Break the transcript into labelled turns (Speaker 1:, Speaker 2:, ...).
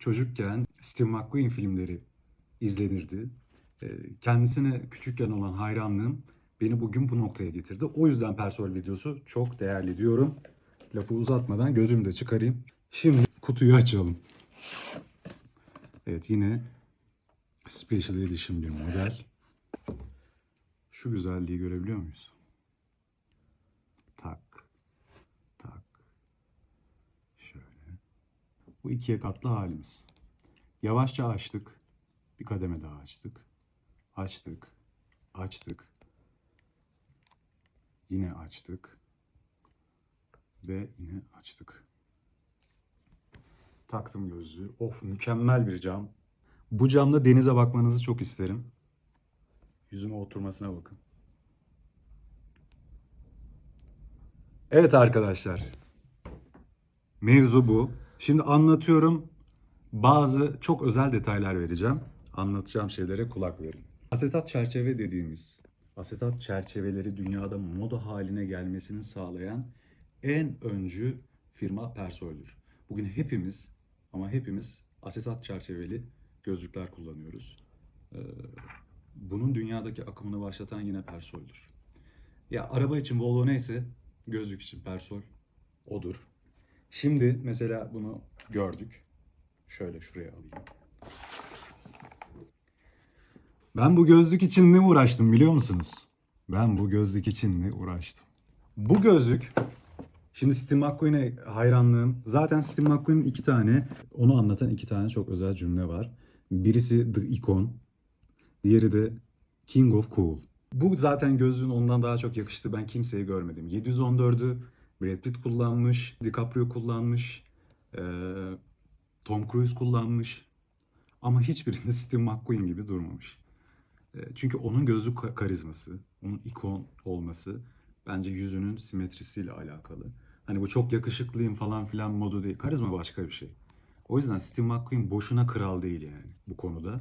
Speaker 1: çocukken Steve McQueen filmleri izlenirdi. Ee, Kendisine küçükken olan hayranlığım beni bugün bu noktaya getirdi. O yüzden Persol videosu çok değerli diyorum. Lafı uzatmadan gözümü de çıkarayım. Şimdi kutuyu açalım. Evet yine Special Edition bir model. Şu güzelliği görebiliyor muyuz? Bu ikiye katlı halimiz. Yavaşça açtık. Bir kademe daha açtık. Açtık. Açtık. Yine açtık. Ve yine açtık. Taktım gözlüğü. Of mükemmel bir cam. Bu camda denize bakmanızı çok isterim. Yüzüme oturmasına bakın. Evet arkadaşlar. Mevzu bu. Şimdi anlatıyorum. Bazı çok özel detaylar vereceğim. Anlatacağım şeylere kulak verin. Asetat çerçeve dediğimiz asetat çerçeveleri dünyada moda haline gelmesini sağlayan en öncü firma Persol'dür. Bugün hepimiz ama hepimiz asetat çerçeveli gözlükler kullanıyoruz. Ee, bunun dünyadaki akımını başlatan yine Persol'dür. Ya araba için Volvo neyse gözlük için Persol odur. Şimdi mesela bunu gördük. Şöyle şuraya alayım. Ben bu gözlük için ne uğraştım biliyor musunuz? Ben bu gözlük için ne uğraştım? Bu gözlük Şimdi Steve McQueen'e hayranlığım. Zaten Steve McQueen'in iki tane, onu anlatan iki tane çok özel cümle var. Birisi The Icon, diğeri de King of Cool. Bu zaten gözlüğün ondan daha çok yakıştı. Ben kimseyi görmedim. 714'ü Brad Pitt kullanmış, DiCaprio kullanmış, eee, Tom Cruise kullanmış. Ama hiçbirinde Steve McQueen gibi durmamış. E, Çünkü onun gözlük ka- karizması, onun ikon olması bence yüzünün simetrisiyle alakalı. Hani bu çok yakışıklıyım falan filan modu değil. Karizma başka bir şey. O yüzden Steve McQueen boşuna kral değil yani bu konuda.